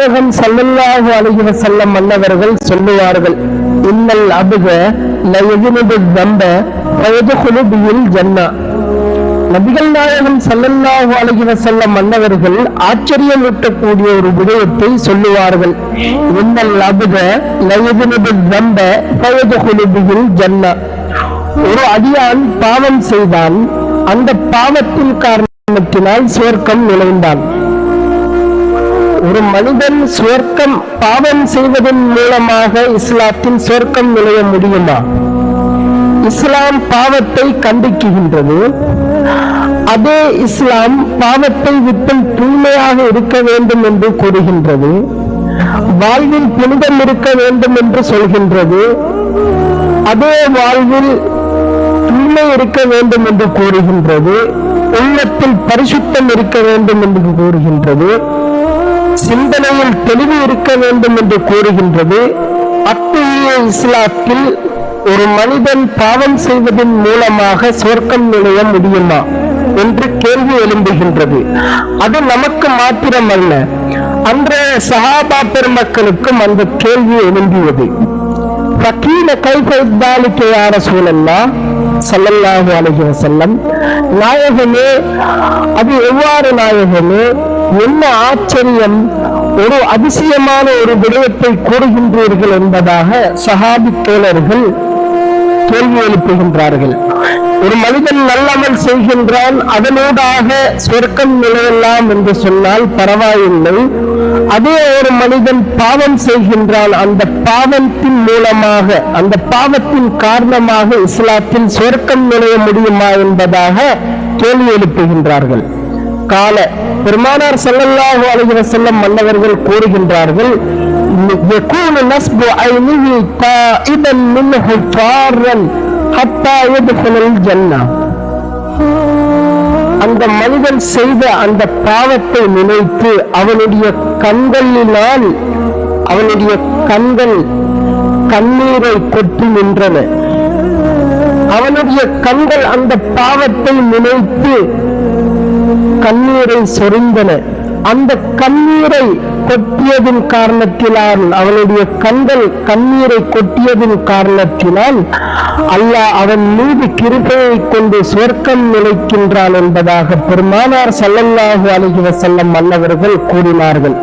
நாயகம் ஸல்லல்லாஹு அலைஹி செல்லம் மன்னவர்கள் சொல்லுவார்கள் இன்னல் அபுக லயஜினது தம்ப வயதுகுலு பியில் ஜன்னா. நபிகள் நாயகம் ஸல்லல்லாஹு அலைஹி வஸல்லம் மன்னவர்கள் ஆச்சரியமூட்டக்கூடிய ஒரு விடயத்தை சொல்லுவார்கள் இன்னல் அபுக லயஜினது தம்ப வயதுகுலு பியில் ஜன்னா. ஒரு அடியான் பாவம் செய்தான் அந்த பாவத்தின் காரணத்தினால் சுவர்க்கம் நுழைந்தான். ஒரு மனிதன் சுவர்க்கம் பாவம் செய்வதன் மூலமாக இஸ்லாத்தின் சுவர்க்கம் நுழைய முடியுமா? இஸ்லாம் பாவத்தை கண்டிக்குகின்றது அதே இஸ்லாம் பாவத்தை விட்டு தூய்மையாக இருக்க வேண்டும் என்று கூறுகின்றது. வாழ்வில் புனிதம் இருக்க வேண்டும் என்று சொல்கின்றது. அதே வாழ்வில் தூய்மை இருக்க வேண்டும் என்று கூறுகின்றது. உள்ளத்தில் பரிசுத்தம் இருக்க வேண்டும் என்று கூறுகின்றது. சிந்தனையில் தெளிவு இருக்க வேண்டும் என்று கூறுகின்றது. அத்தகைய இஸ்லாத்தில் ஒரு மனிதன் பாவம் செய்வதன் மூலமாக சொர்க்கம் நுழைய முடியுமா என்று கேள்வி எழும்புகின்றது. அது நமக்கு மாத்திரமல்ல அன்றைய சகாபா பெருமக்களுக்கும் அந்த கேள்வி எழும்பியது. ஃபக்கீல கைஃப இத்தாலிக்க யா ரசூலல்லாஹ் செல்லம் நாயகமே அது எவ்வாறு நாயகமே என்ன ஆச்சரியம்? ஒரு அதிசயமான ஒரு விடயத்தை கூறுகின்றீர்கள் என்பதாக சஹாபி தோழர்கள் கேள்வி எழுப்புகின்றார்கள். ஒரு மனிதன் நல்லமல் செய்கின்றான் அதனூடாக சொர்க்கம் நிலையெல்லாம் என்று சொன்னால் பரவாயில்லை. அதே ஒரு மனிதன் பாவம் செய்கின்றான் அந்த பாவத்தின் மூலமாக அந்த பாவத்தின் காரணமாக இஸ்லாத்தில் சொர்க்கம் நுழைய முடியுமா என்பதாக கேள்வி எழுப்புகின்றார்கள். கால பெருமானார் ஸல்லல்லாஹு அலைஹி வஸல்லம் மன்னவர்கள் கூறுகின்றார்கள் يكون نصب عينه تائبا منه فارا حتى يدخل الجنة அந்த மனிதன் செய்த அந்த பாவத்தை நினைத்து அவனுடைய கண்களினால் அவனுடைய கண்கள் கண்ணீரை கொட்டி நின்றன அவனுடைய கண்கள் அந்த பாவத்தை நினைத்து கண்ணீரை சொரிந்தன. அந்த கண்ணீரை கொட்டியதின் காரணத்தினால் அவனுடைய கண்கள் கண்ணீரை கொட்டியதின் காரணத்தினால் அல்லாஹ் அவன் மீது கிருபையை கொண்டு சொர்க்கம் நிலைக்கின்றான் என்பதாக பெருமானார் சல்லல்லாஹு அலைஹி வஸல்லம் மன்னவர்கள் கூறினார்கள்.